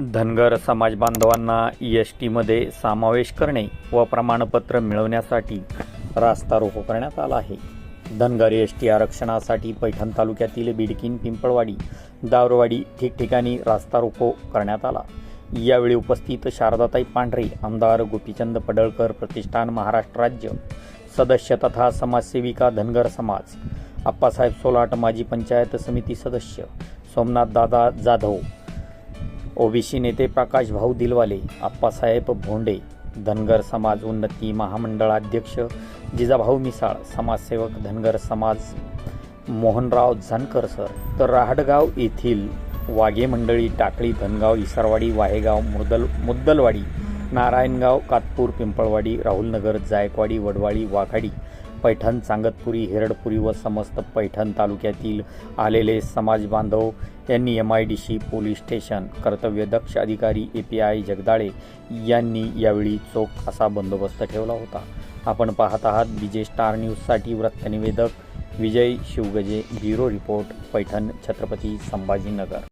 धनगर समाज बांधवांना एस टीमध्ये समावेश करणे व प्रमाणपत्र मिळवण्यासाठी रास्ता रोको करण्यात आला आहे. धनगर एस टी आरक्षणासाठी पैठण तालुक्यातील बिडकीन पिंपळवाडी दावरवाडी ठिकठिकाणी रास्ता रोको करण्यात आला. यावेळी उपस्थित शारदाताई पांढरे आमदार गोपीचंद पडळकर प्रतिष्ठान महाराष्ट्र राज्य सदस्य तथा समाजसेविका धनगर समाज अप्पासाहेब सोलाट माजी पंचायत समिती सदस्य सोमनाथ दादा जाधव ओबीसी नेते प्रकाश भाऊ दिलवाले आप्पासाहेब भोंडे धनगर समाज उन्नती महामंडळाध्यक्ष जिजाभाऊ मिसाळ समाजसेवक धनगर समाज मोहनराव झनकर सर तर राहडगाव येथील वाघे मंडळी टाकळी धनगाव इसरवाडी वाहेगाव मुदल मुद्दलवाडी नारायणगाव कातपूर पिंपळवाडी राहुलनगर जायकवाडी वडवाडी वाघाडी पैठण सांगतपुरी हेरडपुरी व समस्त पैठण तालुक्यातील आलेले समाज बांधव यांनी M I D C police station कर्तव्यदक्ष अधिकारी ए पी आय जगदाळे यांनी यावेळी चोख असा बंदोबस्त ठेवला होता. आपण पाहत आहात विजय स्टार न्यूजसाठी वृत्तनिवेदक विजय शिवगजे ब्युरो रिपोर्ट पैठण छत्रपती संभाजीनगर.